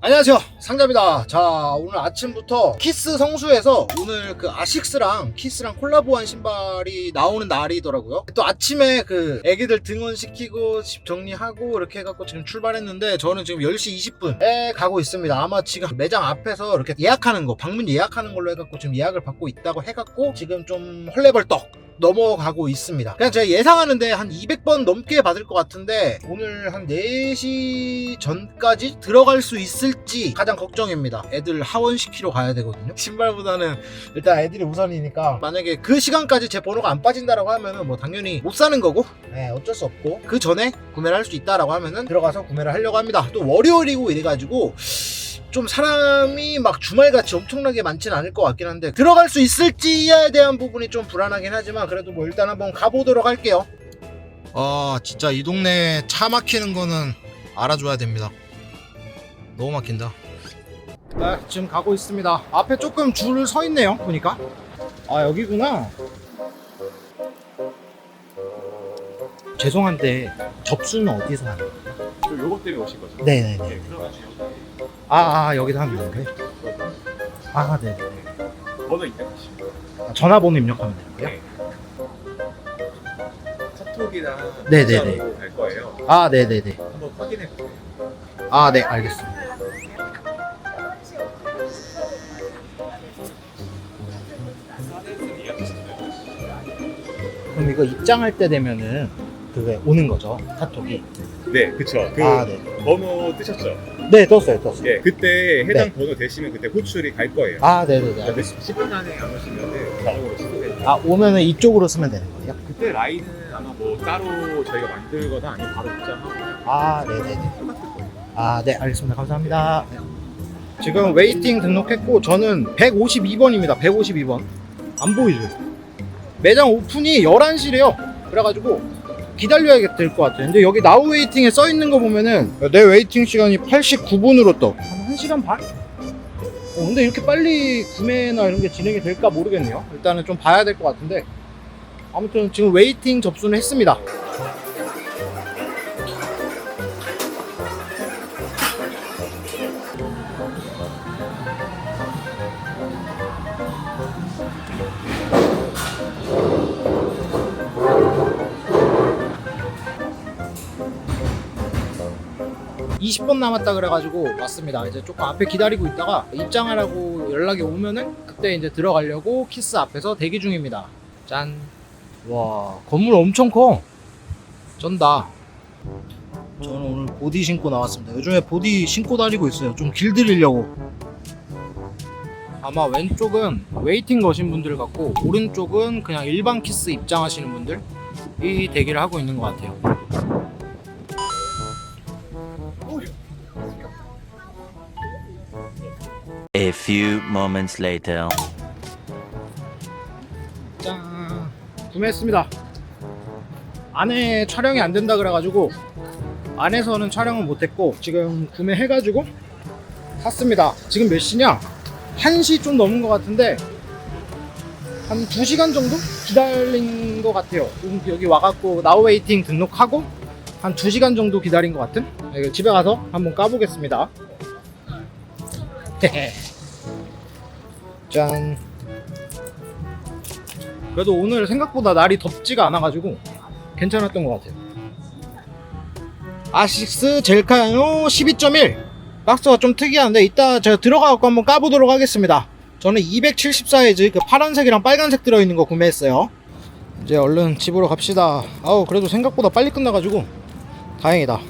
안녕하세요. 상자입니다. 자 오늘 아침부터 키스 성수에서 오늘 그 아식스랑 키스랑 콜라보한 신발이 나오는 날이더라고요. 또 아침에 그 애기들 등원시키고 집 정리하고 이렇게 해갖고 지금 출발했는데 저는 지금 10시 20분에 가고 있습니다. 아마 지금 매장 앞에서 이렇게 예약하는 거 방문 예약하는 걸로 해갖고 지금 예약을 받고 있다고 해갖고 지금 좀 헐레벌떡 넘어가고 있습니다. 그냥 제가 예상하는데 한 200번 넘게 받을 것 같은데 오늘 한 4시 전까지 들어갈 수 있을지 가장 걱정입니다. 애들 하원시키러 가야 되거든요. 신발보다는 일단 애들이 우선이니까 만약에 그 시간까지 제 번호가 안 빠진다라고 하면은 뭐 당연히 못 사는 거고 네, 어쩔 수 없고 그 전에 구매를 할 수 있다라고 하면은 들어가서 구매를 하려고 합니다. 또 월요일이고 이래가지고 좀 사람이 막 주말같이 엄청나게 많지는 않을 것 같긴 한데 들어갈 수 있을지에 대한 부분이 좀 불안하긴 하지만 그래도 뭐 일단 한번 가보도록 할게요. 아 진짜 이 동네 차 막히는 거는 알아줘야 됩니다. 너무 막힌다. 네 지금 가고 있습니다. 앞에 조금 줄을 서 있네요 보니까. 아 여기구나. 죄송한데 접수는 어디서 하는 거예요? 저 요것 때문에 오신 거죠? 네네네. 네, 그래가지고 아, 아 여기서 하는 건가요? 아 네네 번호 입력하시고 아, 전화번호 입력하면 되는 거예요? 카톡이랑 네 네 네. 문자로 갈 거예요. 아 네 네 네 한번 확인해 보세요. 아 네 알겠습니다 그럼 이거 입장할 때 되면은 그게 오는 거죠 카톡이 네, 그쵸. 그 아 네 번호 뜨셨죠? 네 떴어요 떴어요 예, 그때 해당 네. 번호 되시면 그때 호출이 갈 거예요. 아 네네네 근데 알겠습니다 10분 안에 안 오시면은 자동으로 취소돼요. 아 오면은 이쪽으로 쓰면 되는 거예요? 그때 라인은 아마 뭐 따로 저희가 만들거나 아니면 바로 입장하고 아 네네네 똑같을 거예요. 아, 네, 알겠습니다. 감사합니다. 네. 지금 웨이팅 등록했고 저는 152번입니다. 152번. 안 보이죠? 매장 오픈이 11시래요. 그래가지고 기다려야 될 것 같아요. 근데 여기 나우 웨이팅에 써 있는 거 보면은 내 웨이팅 시간이 89분으로 떠. 한 1시간 반? 어, 근데 이렇게 빨리 구매나 이런 게 진행이 될까 모르겠네요. 일단은 좀 봐야 될 것 같은데. 아무튼 지금 웨이팅 접수는 했습니다. 이십 분 남았다 그래가지고 왔습니다. 이제 조금 앞에 기다리고 있다가 입장하라고 연락이 오면은 그때 이제 들어가려고 키스 앞에서 대기 중입니다. 짠. 와, 건물 엄청 커. 쩐다. 저는 오늘 보디 신고 나왔습니다. 요즘에 보디 신고 다니고 있어요. 좀 길들이려고. 아마 왼쪽은 웨이팅 거신 분들 같고 오른쪽은 그냥 일반 키스 입장하시는 분들 이 대기를 하고 있는 것 같아요. A few moments later. 짠. 구매했습니다. 안에 촬영이 안 된다 그래가지고 안에서는 촬영을 못했고 지금 구매해가지고 샀습니다. 지금 몇 시냐? 1시 좀 넘은 것 같은데 한 2시간 정도 기다린 것 같아요. 여기 와갖고 나우 웨이팅 등록하고 한 2시간 정도 기다린 것 같은? 아, 집에 가서 한번 까보겠습니다 짠 그래도 오늘 생각보다 날이 덥지가 않아가지고 괜찮았던 것 같아요. 아식스 젤카노 12.1 박스가 좀 특이한데 이따 제가 들어가갖고 한번 까보도록 하겠습니다. 저는 270 사이즈 그 파란색이랑 빨간색 들어있는 거 구매했어요. 이제 얼른 집으로 갑시다. 아우 그래도 생각보다 빨리 끝나가지고 다행이다.